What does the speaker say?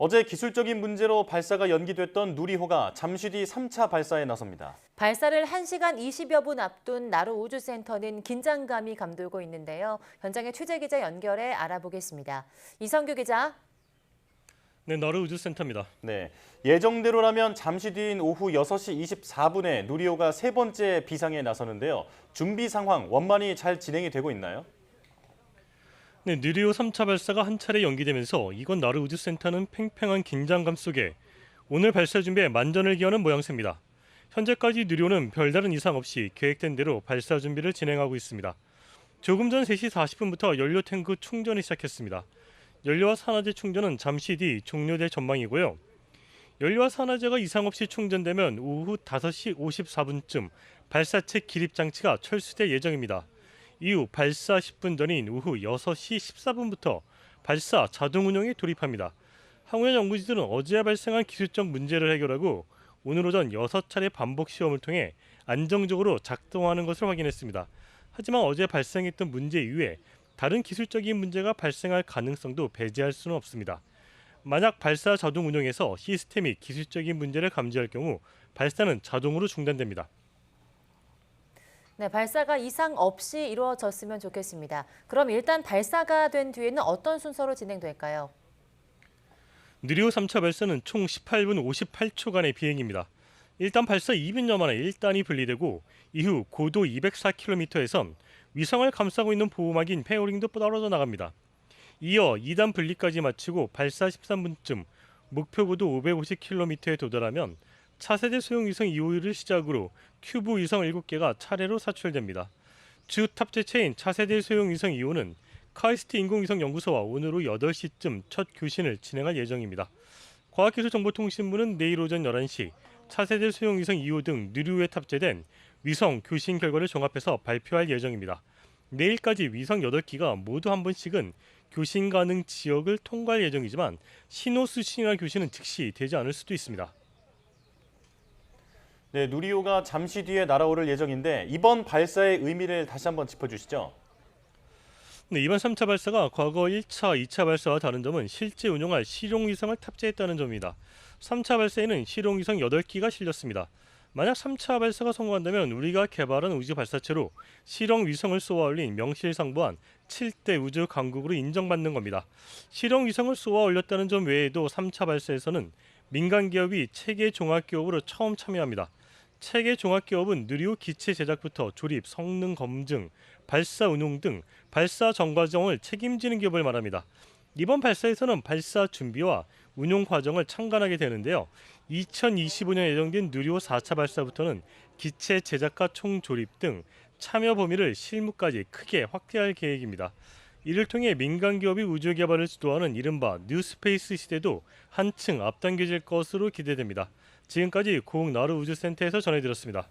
어제 기술적인 문제로 발사가 연기됐던 누리호가 잠시 뒤 3차 발사에 나섭니다. 발사를 1시간 20여 분 앞둔 나로 우주센터는 긴장감이 감돌고 있는데요. 현장에 취재 기자 연결해 알아보겠습니다. 이성규 기자. 네, 나르 우주센터입니다. 네, 예정대로라면 잠시 뒤인 오후 6시 24분에 누리호가 세 번째 비상에 나서는데요. 준비 상황 원만히 잘 진행이 되고 있나요? 네, 느리오 3차 발사가 한 차례 연기되면서 이건 나르 우주센터는 팽팽한 긴장감 속에 오늘 발사 준비에 만전을 기하는 모양새입니다. 현재까지 느리오는 별다른 이상 없이 계획된 대로 발사 준비를 진행하고 있습니다. 조금 전 3시 40분부터 연료 탱크 충전이 시작했습니다. 연료와 산화제 충전은 잠시 뒤 종료될 전망이고요. 연료와 산화제가 이상 없이 충전되면 오후 5시 54분쯤 발사체 기립 장치가 철수될 예정입니다. 이후 발사 10분 전인 오후 6시 14분부터 발사 자동 운영에 돌입합니다. 항우연 연구진들은 어제 발생한 기술적 문제를 해결하고 오늘 오전 6차례 반복 시험을 통해 안정적으로 작동하는 것을 확인했습니다. 하지만 어제 발생했던 문제 이외에 다른 기술적인 문제가 발생할 가능성도 배제할 수는 없습니다. 만약 발사 자동 운영에서 시스템이 기술적인 문제를 감지할 경우 발사는 자동으로 중단됩니다. 네, 발사가 이상 없이 이루어졌으면 좋겠습니다. 그럼 일단 발사가 된 뒤에는 어떤 순서로 진행될까요? 느리오 3차 발사는 총 18분 58초간의 비행입니다. 일단 발사 2분여 만에 1단이 분리되고 이후 고도 204km에선 위성을 감싸고 있는 보호막인 페어링도 떨어져 나갑니다. 이어 2단 분리까지 마치고 발사 13분쯤 목표 고도 550km에 도달하면 차세대 소형 위성 2호를 시작으로 큐브 위성 7개가 차례로 사출됩니다. 주 탑재체인 차세대 소형 위성 2호는 카이스트 인공위성 연구소와 오늘 오후 8시쯤 첫 교신을 진행할 예정입니다. 과학기술정보통신부는 내일 오전 11시 차세대 소형 위성 2호 등 느류에 탑재된 위성 교신 결과를 종합해서 발표할 예정입니다. 내일까지 위성 8기가 모두 한 번씩은 교신 가능 지역을 통과할 예정이지만 신호 수신이나 교신은 즉시 되지 않을 수도 있습니다. 네, 누리호가 잠시 뒤에 날아오를 예정인데 이번 발사의 의미를 다시 한번 짚어주시죠. 네, 이번 3차 발사가 과거 1차, 2차 발사와 다른 점은 실제 운용할 실용 위성을 탑재했다는 점입니다. 3차 발사에는 실용 위성 8기가 실렸습니다. 만약 3차 발사가 성공한다면 우리가 개발한 우주 발사체로 실용 위성을 쏘아 올린 명실상부한 7대 우주 강국으로 인정받는 겁니다. 실용 위성을 쏘아 올렸다는 점 외에도 3차 발사에서는 민간 기업이 체계 종합 기업으로 처음 참여합니다. 체계 종합 기업은 느리오 기체 제작부터 조립, 성능 검증, 발사 운용 등 발사 전 과정을 책임지는 기업을 말합니다. 이번 발사에서는 발사 준비와 운용 과정을 참관하게 되는데요. 2025년 예정된 누리호 4차 발사부터는 기체 제작과 총 조립 등 참여 범위를 실무까지 크게 확대할 계획입니다. 이를 통해 민간 기업이 우주 개발을 주도하는 이른바 뉴스페이스 시대도 한층 앞당겨질 것으로 기대됩니다. 지금까지 고흥 나루 우주센터에서 전해드렸습니다.